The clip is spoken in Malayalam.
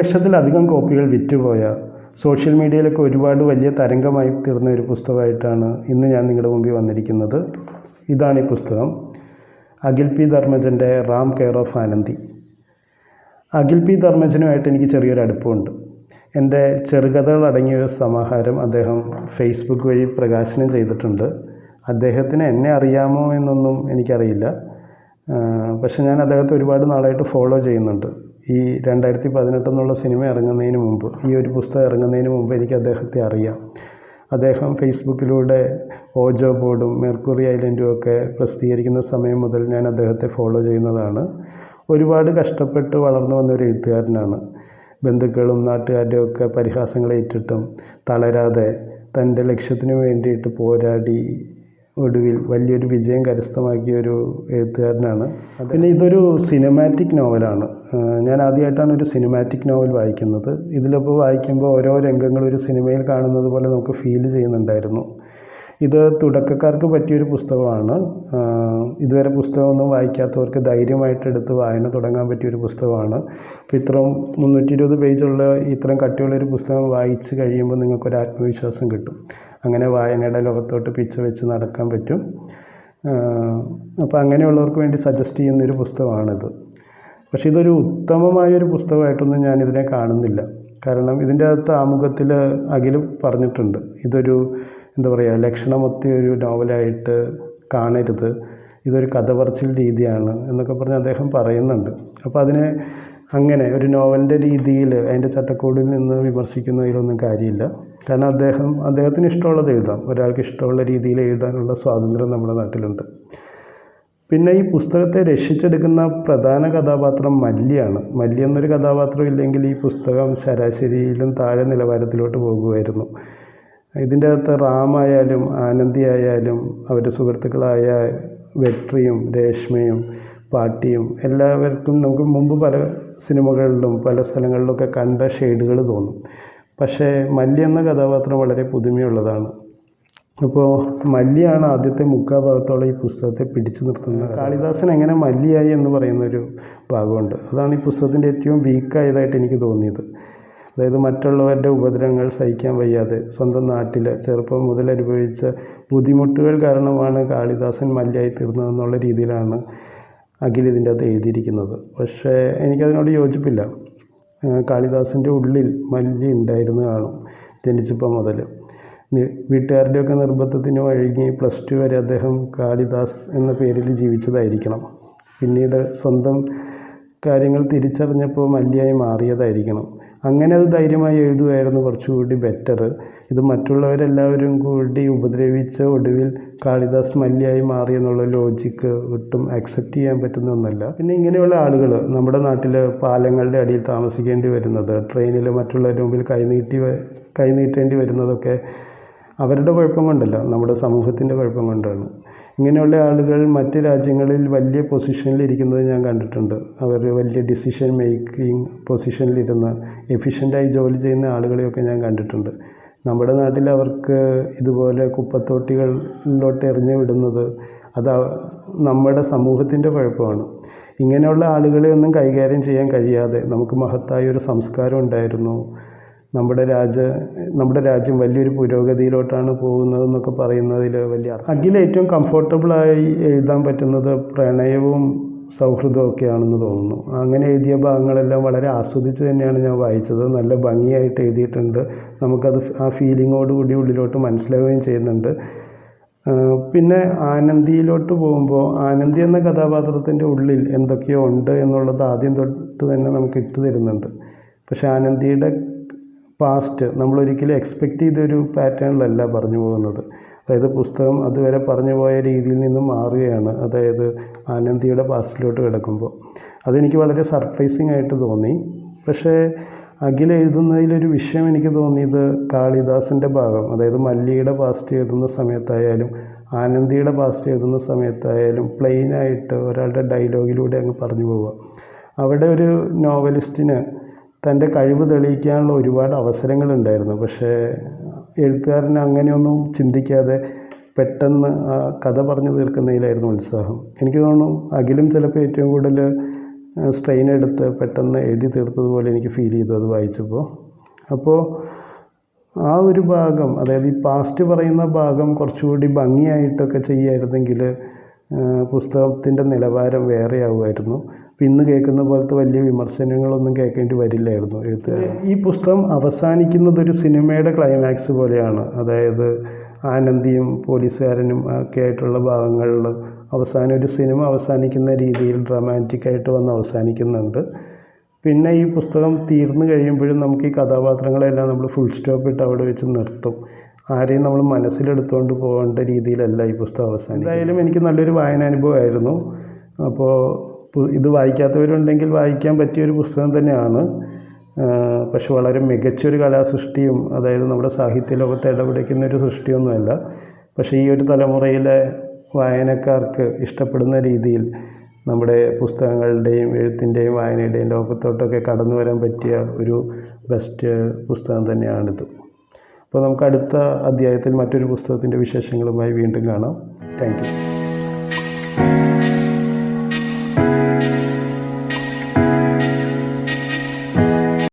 ലക്ഷത്തിലധികം കോപ്പികൾ വിറ്റുപോയ സോഷ്യൽ മീഡിയയിലൊക്കെ ഒരുപാട് വലിയ തരംഗമായി തീർന്ന ഒരു പുസ്തകമായിട്ടാണ് ഇന്ന് ഞാൻ നിങ്ങളുടെ മുമ്പിൽ വന്നിരിക്കുന്നത്. ഇതാണ് ഈ പുസ്തകം. Akhil P. ധർമ്മജന്റെ Ram care of Anandi Akhil P. ധർമ്മജനുമായിട്ട് എനിക്ക് ചെറിയൊരു അടുപ്പമുണ്ട്. എന്റെ ചെറുകഥകൾ അടങ്ങിയ ഒരു സമാഹാരം അദ്ദേഹം ഫേസ്ബുക്ക് വഴി പ്രകാശനം ചെയ്തിട്ടുണ്ട്. അദ്ദേഹത്തിന് എന്നെ അറിയാമോ എന്നൊന്നും എനിക്കറിയില്ല. പക്ഷേ ഞാൻ അദ്ദേഹത്തെ ഒരുപാട് നാളായിട്ട് ഫോളോ ചെയ്യുന്നുണ്ട്. ഈ രണ്ടായിരത്തി പതിനെട്ടെന്നുള്ള സിനിമ ഇറങ്ങുന്നതിന് മുമ്പ് ഈ ഒരു പുസ്തകം ഇറങ്ങുന്നതിന് മുമ്പ് എനിക്ക് അദ്ദേഹത്തെ അറിയാം. അദ്ദേഹം ഫേസ്ബുക്കിലൂടെ ഓജോ ബോർഡും മെർക്കുറി ഐലൻഡും ഒക്കെ പ്രസിദ്ധീകരിക്കുന്ന സമയം മുതൽ ഞാൻ അദ്ദേഹത്തെ ഫോളോ ചെയ്യുന്നതാണ്. ഒരുപാട് കഷ്ടപ്പെട്ട് വളർന്നു വന്ന ഒരു എഴുത്തുകാരനാണ്. ബന്ധുക്കളും നാട്ടുകാരുടെയും ഒക്കെ പരിഹാസങ്ങളേറ്റിട്ടും തളരാതെ തന്റെ ലക്ഷ്യത്തിന് വേണ്ടിയിട്ട് പോരാടി ഒടുവിൽ വലിയൊരു വിജയം കരസ്ഥമാക്കിയ ഒരു എഴുത്തുകാരനാണ്. പിന്നെ ഇതൊരു സിനിമാറ്റിക് നോവലാണ് ഞാൻ ആദ്യമായിട്ടാണ് ഒരു സിനിമാറ്റിക് നോവൽ വായിക്കുന്നത്. ഇതിലിപ്പോൾ വായിക്കുമ്പോൾ ഓരോ രംഗങ്ങളും ഒരു സിനിമയിൽ കാണുന്നത് പോലെ നമുക്ക് ഫീൽ ചെയ്യുന്നുണ്ടായിരുന്നു. ഇത് തുടക്കക്കാർക്ക് പറ്റിയൊരു പുസ്തകമാണ്. ഇതുവരെ പുസ്തകമൊന്നും വായിക്കാത്തവർക്ക് ധൈര്യമായിട്ട് എടുത്ത് വായന തുടങ്ങാൻ പറ്റിയൊരു പുസ്തകമാണ്. അപ്പോൾ ഇത്രയും മുന്നൂറ്റി ഇരുപത് പേജുള്ള ഇത്രയും കട്ടിയുള്ളൊരു പുസ്തകം വായിച്ച് കഴിയുമ്പോൾ നിങ്ങൾക്കൊരു ആത്മവിശ്വാസം കിട്ടും. അങ്ങനെ വായനയുടെ ലോകത്തോട്ട് പിച്ച വെച്ച് നടക്കാൻ പറ്റും. അപ്പോൾ അങ്ങനെയുള്ളവർക്ക് വേണ്ടി സജസ്റ്റ് ചെയ്യുന്നൊരു പുസ്തകമാണിത്. പക്ഷേ ഇതൊരു ഉത്തമമായൊരു പുസ്തകമായിട്ടൊന്നും ഞാനിതിനെ കാണുന്നില്ല. കാരണം ഇതിന്റെ അകത്ത് ആമുഖത്തിൽ അഖിൽ പറഞ്ഞിട്ടുണ്ട്. ഇതൊരു എന്താ പറയുക ലക്ഷണമൊത്തിയ ഒരു നോവലായിട്ട് കാണരുത്. ഇതൊരു കഥ പറച്ചിൽ രീതിയാണ് എന്നൊക്കെ പറഞ്ഞ് അദ്ദേഹം പറയുന്നുണ്ട്. അപ്പോൾ അതിനെ അങ്ങനെ ഒരു നോവലിന്റെ രീതിയിൽ അതിന്റെ ചട്ടക്കൂടിൽ നിന്ന് വിമർശിക്കുന്നതിലൊന്നും കാര്യമില്ല. കാരണം അദ്ദേഹം അദ്ദേഹത്തിന് ഇഷ്ടമുള്ളത് എഴുതാം. ഒരാൾക്ക് ഇഷ്ടമുള്ള രീതിയിൽ എഴുതാനുള്ള സ്വാതന്ത്ര്യം നമ്മുടെ നാട്ടിലുണ്ട്. പിന്നെ ഈ പുസ്തകത്തെ രക്ഷിച്ചെടുക്കുന്ന പ്രധാന കഥാപാത്രം മല്ലിയാണ്. മല്ലി എന്നൊരു കഥാപാത്രം ഇല്ലെങ്കിൽ ഈ പുസ്തകം ശരാശരിയിലും താഴെ നിലവാരത്തിലോട്ട് പോകുമായിരുന്നു. ഇതിന്റെ അകത്ത് റാമായാലും ആനന്ദി ആയാലും അവരുടെ സുഹൃത്തുക്കളായ വെട്രിയും രേഷ്മയും പാട്ടിയും എല്ലാവർക്കും നമുക്ക് മുമ്പ് പല സിനിമകളിലും പല സ്ഥലങ്ങളിലൊക്കെ കണ്ട ഷെയ്ഡുകൾ തോന്നും. പക്ഷേ മല്ലി എന്ന കഥാപാത്രം വളരെ പുതുമയുള്ളതാണ്. അപ്പോൾ മല്ലിയാണ് ആദ്യത്തെ മുക്കാ ഭാഗത്തോളം ഈ പുസ്തകത്തെ പിടിച്ചു നിർത്തുന്നത്. കാളിദാസൻ എങ്ങനെ മല്ലിയായി എന്ന് പറയുന്നൊരു ഭാഗമുണ്ട്. അതാണ് ഈ പുസ്തകത്തിന്റെ ഏറ്റവും വീക്കായതായിട്ട് എനിക്ക് തോന്നിയത്. അതായത് മറ്റുള്ളവരുടെ ഉപദ്രവങ്ങൾ സഹിക്കാൻ വയ്യാതെ സ്വന്തം നാട്ടിൽ ചെറുപ്പം മുതൽ അനുഭവിച്ച ബുദ്ധിമുട്ടുകൾ കാരണമാണ് കാളിദാസൻ മല്ലിയായി തീർന്നതെന്നുള്ള രീതിയിലാണ് അഖിൽ ഇതിന്റെ അകത്ത് എഴുതിയിരിക്കുന്നത്. പക്ഷേ എനിക്കതിനോട് യോജിപ്പില്ല. കാളിദാസിന്റെ ഉള്ളിൽ മല്ലി ഉണ്ടായിരുന്നു കാണും ജനിച്ചപ്പോൾ മുതൽ. വീട്ടുകാരുടെയൊക്കെ നിർബന്ധത്തിന് വഴങ്ങി പ്ലസ് ടു വരെ അദ്ദേഹം കാളിദാസ് എന്ന പേരിൽ ജീവിച്ചതായിരിക്കണം. പിന്നീട് സ്വന്തം കാര്യങ്ങൾ തിരിച്ചറിഞ്ഞപ്പോൾ മല്ലിയായി മാറിയതായിരിക്കണം. അങ്ങനെ അത് ധൈര്യമായി എഴുതുമായിരുന്നു കുറച്ചുകൂടി ബെറ്റർ ഇത് മറ്റുള്ളവരെല്ലാവരും കൂടി ഉപദ്രവിച്ച ഒടുവിൽ കാളിദാസ് മല്ലിയായി മാറി എന്നുള്ള ലോജിക്ക് ഒട്ടും അക്സെപ്റ്റ് ചെയ്യാൻ പറ്റുന്ന ഒന്നല്ല. പിന്നെ ഇങ്ങനെയുള്ള ആളുകൾ നമ്മുടെ നാട്ടിൽ പാലങ്ങളുടെ അടിയിൽ താമസിക്കേണ്ടി വരുന്നത് ട്രെയിനിൽ മറ്റുള്ളവരുടെ മുമ്പിൽ കൈനീട്ടി കൈനീട്ടേണ്ടി വരുന്നതൊക്കെ അവരുടെ കുഴപ്പം കൊണ്ടല്ല നമ്മുടെ സമൂഹത്തിന്റെ കുഴപ്പം കൊണ്ടാണ്. ഇങ്ങനെയുള്ള ആളുകൾ മറ്റ് രാജ്യങ്ങളിൽ വലിയ പൊസിഷനിൽ ഇരിക്കുന്നത് ഞാൻ കണ്ടിട്ടുണ്ട്. അവർ വലിയ ഡിസിഷൻ മേക്കിംഗ് പൊസിഷനിലിരുന്ന് എഫിഷ്യന്റായി ജോലി ചെയ്യുന്ന ആളുകളെയൊക്കെ ഞാൻ കണ്ടിട്ടുണ്ട്. നമ്മുടെ നാട്ടിൽ അവർക്ക് ഇതുപോലെ കുപ്പത്തോട്ടികളിലോട്ട് എറിഞ്ഞു വിടുന്നത് അത് നമ്മുടെ സമൂഹത്തിന്റെ കുഴപ്പമാണ്. ഇങ്ങനെയുള്ള ആളുകളെ ഒന്നും കൈകാര്യം ചെയ്യാൻ കഴിയാതെ നമുക്ക് മഹത്തായ ഒരു സംസ്കാരം ഉണ്ടായിരുന്നു. നമ്മുടെ രാജ നമ്മുടെ രാജ്യം വലിയൊരു പുരോഗതിയിലോട്ടാണ് പോകുന്നതെന്നൊക്കെ പറയുന്നതിൽ വലിയ. അഖിൽ ഏറ്റവും കംഫർട്ടബിളായി എഴുതാൻ പറ്റുന്നത് പ്രണയവും സൗഹൃദവും ഒക്കെയാണെന്ന് തോന്നുന്നു. അങ്ങനെ എഴുതിയ ഭാഗങ്ങളെല്ലാം വളരെ ആസ്വദിച്ച് തന്നെയാണ് ഞാൻ വായിച്ചത്. നല്ല ഭംഗിയായിട്ട് എഴുതിയിട്ടുണ്ട്. നമുക്കത് ആ ഫീലിങ്ങോട് കൂടി ഉള്ളിലോട്ട് മനസ്സിലാവുകയും ചെയ്യുന്നുണ്ട്. പിന്നെ ആനന്ദിയിലോട്ട് പോകുമ്പോൾ ആനന്ദി എന്ന കഥാപാത്രത്തിന്റെ ഉള്ളിൽ എന്തൊക്കെയോ ഉണ്ട് എന്നുള്ളത് ആദ്യം തൊട്ട് തന്നെ നമുക്ക് ഇട്ട് തരുന്നുണ്ട്. പക്ഷേ ആനന്ദിയുടെ പാസ്റ്റ് നമ്മളൊരിക്കലും എക്സ്പെക്റ്റ് ചെയ്തൊരു പാറ്റേണിലല്ല പറഞ്ഞു പോകുന്നത്. അതായത് പുസ്തകം അതുവരെ പറഞ്ഞു പോയ രീതിയിൽ നിന്നും മാറുകയാണ്. അതായത് ആനന്ദിയുടെ പാസ്റ്റിലോട്ട് കിടക്കുമ്പോൾ. അതെനിക്ക് വളരെ സർപ്രൈസിങ് ആയിട്ട് തോന്നി. പക്ഷേ അഖിൽ എഴുതുന്നതിലൊരു വിഷയം എനിക്ക് തോന്നിയത് കാളിദാസിന്റെ ഭാഗം. അതായത് മല്ലിയുടെ പാസ്റ്റ് എഴുതുന്ന സമയത്തായാലും ആനന്ദിയുടെ പാസ്റ്റ് എഴുതുന്ന സമയത്തായാലും പ്ലെയിനായിട്ട് ഒരാളുടെ ഡയലോഗിലൂടെ അങ്ങ് പറഞ്ഞു പോവുക. അവിടെ ഒരു നോവലിസ്റ്റിന് തന്റെ കഴിവ് തെളിയിക്കാനുള്ള ഒരുപാട് അവസരങ്ങളുണ്ടായിരുന്നു. പക്ഷേ എഴുത്തുകാരൻ അങ്ങനെയൊന്നും ചിന്തിക്കാതെ പെട്ടെന്ന് ആ കഥ പറഞ്ഞു തീർക്കുന്നതിലായിരുന്നു ഉത്സാഹം. എനിക്ക് തോന്നുന്നു അഖിലും ചിലപ്പോൾ ഏറ്റവും കൂടുതൽ സ്ട്രെയിൻ എടുത്ത് പെട്ടെന്ന് എഴുതി തീർത്തതുപോലെ എനിക്ക് ഫീൽ ചെയ്തു അത് വായിച്ചപ്പോൾ. അപ്പോൾ ആ ഒരു ഭാഗം അതായത് ഈ പാസ്റ്റ് പറയുന്ന ഭാഗം കുറച്ചുകൂടി ഭംഗിയായിട്ടൊക്കെ ചെയ്യായിരുന്നെങ്കിൽ പുസ്തകത്തിന്റെ നിലവാരം വേറെ ആവുമായിരുന്നു അപ്പം ഇന്ന് കേൾക്കുന്ന പോലത്തെ വലിയ വിമർശനങ്ങളൊന്നും കേൾക്കേണ്ടി വരില്ലായിരുന്നു. എഴുത്തുകാരൻ ഈ പുസ്തകം അവസാനിക്കുന്നത് ഒരു സിനിമയുടെ ക്ലൈമാക്സ് പോലെയാണ്. അതായത് ആനന്ദിയും പോലീസുകാരനും ഒക്കെ ആയിട്ടുള്ള ഭാഗങ്ങളിൽ അവസാനം ഒരു സിനിമ അവസാനിക്കുന്ന രീതിയിൽ ഡ്രമാറ്റിക്കായിട്ട് വന്ന് അവസാനിക്കുന്നുണ്ട്. പിന്നെ ഈ പുസ്തകം തീർന്നു കഴിയുമ്പോഴും നമുക്ക് ഈ കഥാപാത്രങ്ങളെല്ലാം നമ്മൾ ഫുൾ സ്റ്റോപ്പ് ഇട്ട് അവിടെ വെച്ച് നിർത്തും. ആരെയും നമ്മൾ മനസ്സിലെടുത്തുകൊണ്ട് പോകേണ്ട രീതിയിലല്ല ഈ പുസ്തകം അവസാനം എന്തായാലും എനിക്ക് നല്ലൊരു വായനാനുഭവമായിരുന്നു. അപ്പോൾ ഇത് വായിക്കാത്തവരുണ്ടെങ്കിൽ വായിക്കാൻ പറ്റിയ ഒരു പുസ്തകം തന്നെയാണ്. പക്ഷെ വളരെ മികച്ചൊരു കലാസൃഷ്ടിയും അതായത് നമ്മുടെ സാഹിത്യ ലോകത്തെ ഇടപെടിക്കുന്ന ഒരു സൃഷ്ടിയൊന്നുമല്ല. പക്ഷേ ഈ ഒരു തലമുറയിലെ വായനക്കാർക്ക് ഇഷ്ടപ്പെടുന്ന രീതിയിൽ നമ്മുടെ പുസ്തകങ്ങളുടെയും എഴുത്തിന്റെയും വായനയുടെയും ലോകത്തോട്ടൊക്കെ കടന്നു വരാൻ പറ്റിയ ഒരു ബെസ്റ്റ് പുസ്തകം തന്നെയാണിത്. അപ്പോൾ നമുക്ക് അടുത്ത അധ്യായത്തിൽ മറ്റൊരു പുസ്തകത്തിന്റെ വിശേഷങ്ങളുമായി വീണ്ടും കാണാം. താങ്ക്